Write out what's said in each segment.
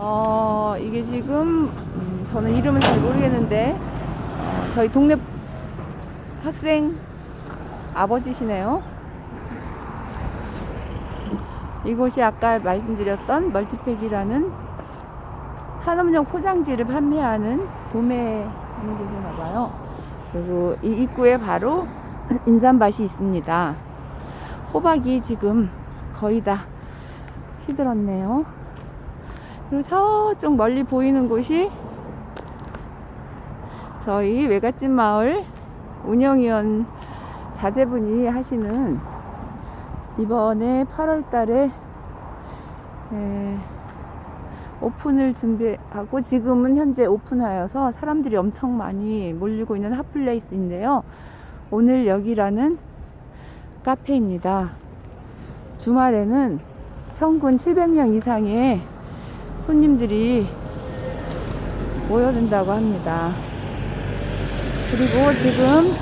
어, 이게 지금, 음, 저는 이름은 잘 모르겠는데, 어, 저희 동네 학생 아버지시네요. 이곳이 아까 말씀드렸던 멀티팩이라는 한음용 포장지를 판매하는 도매 하는 곳인가 봐요. 그리고 이 입구에 바로 인삼밭이 있습니다. 호박이 지금 거의 다 시들었네요. 그리고 저쪽 멀리 보이는 곳이 저희 외갓집 마을 운영위원 자제분이 하시는 이번에 8월 달에 에, 오픈을 준비하고 지금은 현재 오픈하여서 사람들이 엄청 많이 몰리고 있는 핫플레이스인데요. 오늘 여기라는 카페입니다. 주말에는 평균 700명 이상의 손님들이 모여든다고 합니다. 그리고 지금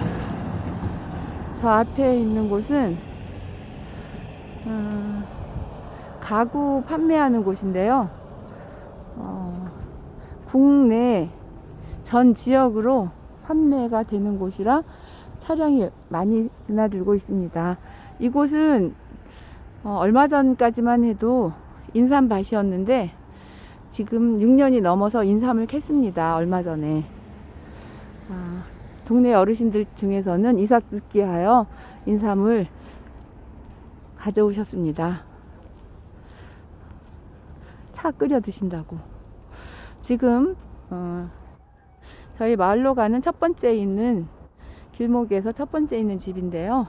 저 앞에 있는 곳은 음, 가구 판매하는 곳인데요. 어, 국내 전 지역으로 판매가 되는 곳이라 차량이 많이 드나들고 있습니다. 이곳은 어, 얼마 전까지만 해도 인삼밭이었는데 지금 6년이 넘어서 인삼을 캤습니다. 얼마 전에. 아, 동네 어르신들 중에서는 이사 듣기 하여 인삼을 가져오셨습니다. 차 끓여 드신다고. 지금 어, 저희 마을로 가는 첫 번째 있는 길목에서 첫 번째 있는 집인데요.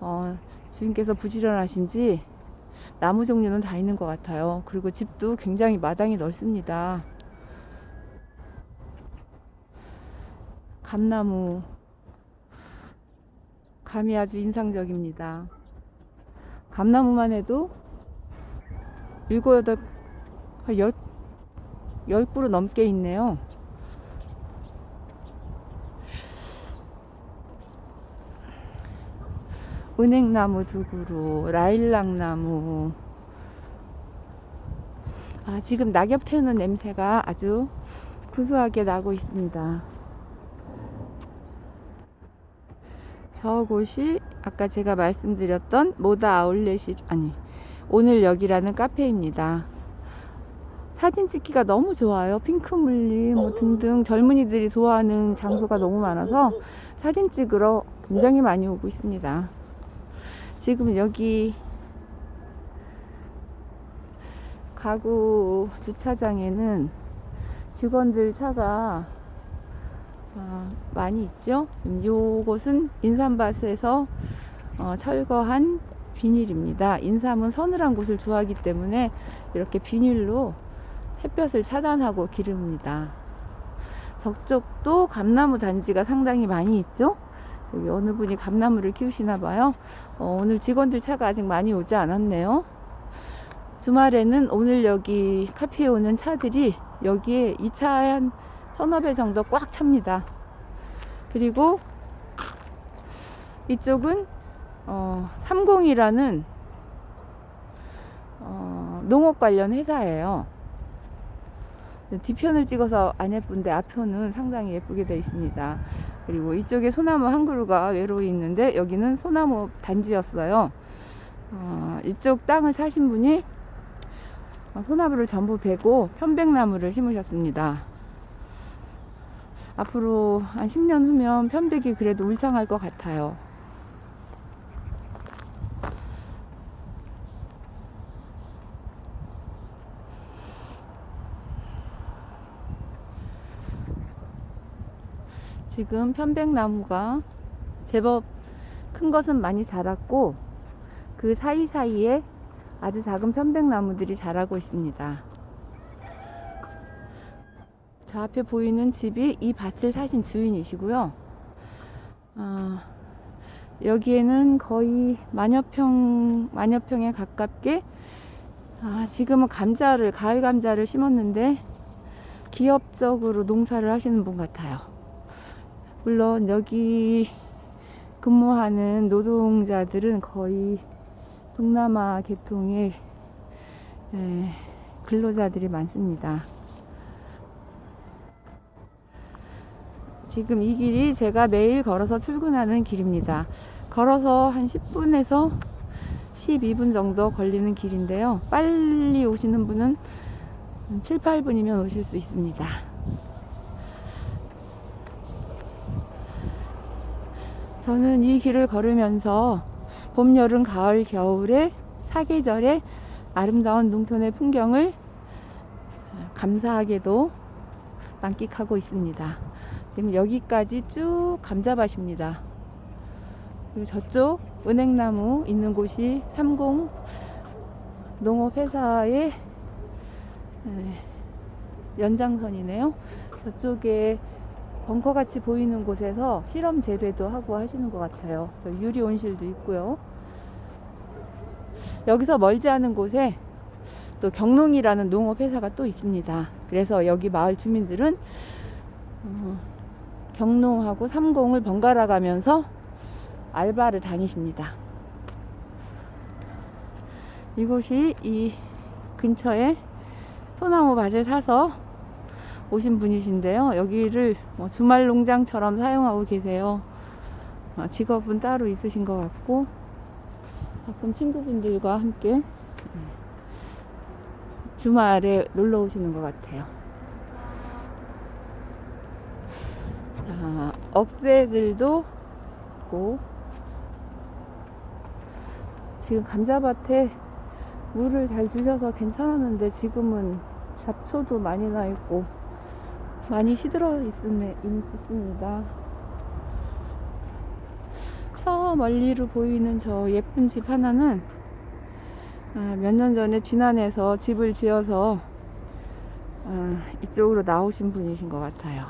어, 주인께서 부지런하신지 나무 종류는 다 있는 것 같아요. 그리고 집도 굉장히 마당이 넓습니다. 감나무 감이 아주 인상적입니다. 감나무만 해도 일곱 여덟 한 열, 열 그루 넘게 있네요. 은행나무 두 그루, 라일락나무. 아, 지금 낙엽 태우는 냄새가 아주 구수하게 나고 있습니다. 저곳이 아까 제가 말씀드렸던 모다 아울렛이 아니 오늘 여기라는 카페입니다. 사진 찍기가 너무 좋아요. 핑크물리 뭐 등등 젊은이들이 좋아하는 장소가 너무 많아서 사진 찍으러 굉장히 많이 오고 있습니다. 지금 여기 가구 주차장에는 직원들 차가 아, 많이 있죠. 지금 요곳은 인삼밭에서 어, 철거한 비닐입니다. 인삼은 서늘한 곳을 좋아하기 때문에 이렇게 비닐로 햇볕을 차단하고 기릅니다. 저쪽도 감나무 단지가 상당히 많이 있죠. 저기 어느 분이 감나무를 키우시나 봐요. 어, 오늘 직원들 차가 아직 많이 오지 않았네요. 주말에는 오늘 여기 카페에 오는 차들이 여기에 2차 한 서너 배 정도 꽉 찹니다. 그리고 이쪽은 어, 30이라는 어, 농업 관련 회사예요. 뒤편을 찍어서 안 예쁜데 앞편은 상당히 예쁘게 되어 있습니다. 그리고 이쪽에 소나무 한 그루가 외로이 있는데 여기는 소나무 단지였어요. 어, 이쪽 땅을 사신 분이 어, 소나무를 전부 베고 편백나무를 심으셨습니다. 앞으로 한 10년 후면 편백이 그래도 울창할 것 같아요. 지금 편백나무가 제법 큰 것은 많이 자랐고 그 사이사이에 아주 작은 편백나무들이 자라고 있습니다. 저 앞에 보이는 집이 이 밭을 사신 주인이시고요. 아, 여기에는 거의 만여평, 만여평에 가깝게 아, 지금은 감자를, 가을 감자를 심었는데 기업적으로 농사를 하시는 분 같아요. 물론 여기 근무하는 노동자들은 거의 동남아 계통의 에, 근로자들이 많습니다. 지금 이 길이 제가 매일 걸어서 출근하는 길입니다. 걸어서 한 10분에서 12분 정도 걸리는 길인데요. 빨리 오시는 분은 7, 8분이면 오실 수 있습니다. 저는 이 길을 걸으면서 봄, 여름, 가을, 겨울에 사계절의 아름다운 농촌의 풍경을 감사하게도 만끽하고 있습니다. 지금 여기까지 쭉 감자밭입니다. 그리고 저쪽 은행나무 있는 곳이 삼공 농업회사의 에, 연장선이네요. 저쪽에 벙커같이 보이는 곳에서 실험 재배도 하고 하시는 것 같아요. 저 유리 온실도 있고요. 여기서 멀지 않은 곳에 또 경농이라는 농업회사가 또 있습니다. 그래서 여기 마을 주민들은 어, 경농하고 삼공을 번갈아 가면서 알바를 다니십니다. 이곳이 이 근처에 소나무 밭을 사서 오신 분이신데요. 여기를 뭐 주말 농장처럼 사용하고 계세요. 어, 직업은 따로 있으신 것 같고 가끔 친구분들과 함께 음, 주말에 놀러 오시는 것 같아요. 자, 억새들도 있고 지금 감자밭에 물을 잘 주셔서 괜찮았는데 지금은 잡초도 많이 나 있고 많이 시들어 있네, 있습니다. 저 멀리로 보이는 저 예쁜 집 하나는 아, 몇년 전에 진안에서 집을 지어서 아, 이쪽으로 나오신 분이신 것 같아요.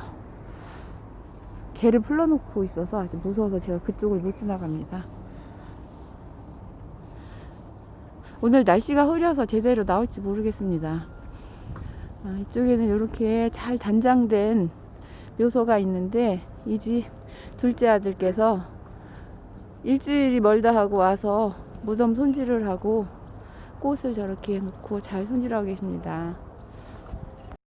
개를 풀러놓고 있어서 아주 무서워서 제가 그쪽을 못 지나갑니다. 오늘 날씨가 흐려서 제대로 나올지 모르겠습니다. 아, 이쪽에는 이렇게 잘 단장된 묘소가 있는데 이 집 둘째 아들께서 일주일이 멀다 하고 와서 무덤 손질을 하고 꽃을 저렇게 놓고 잘 손질하고 계십니다.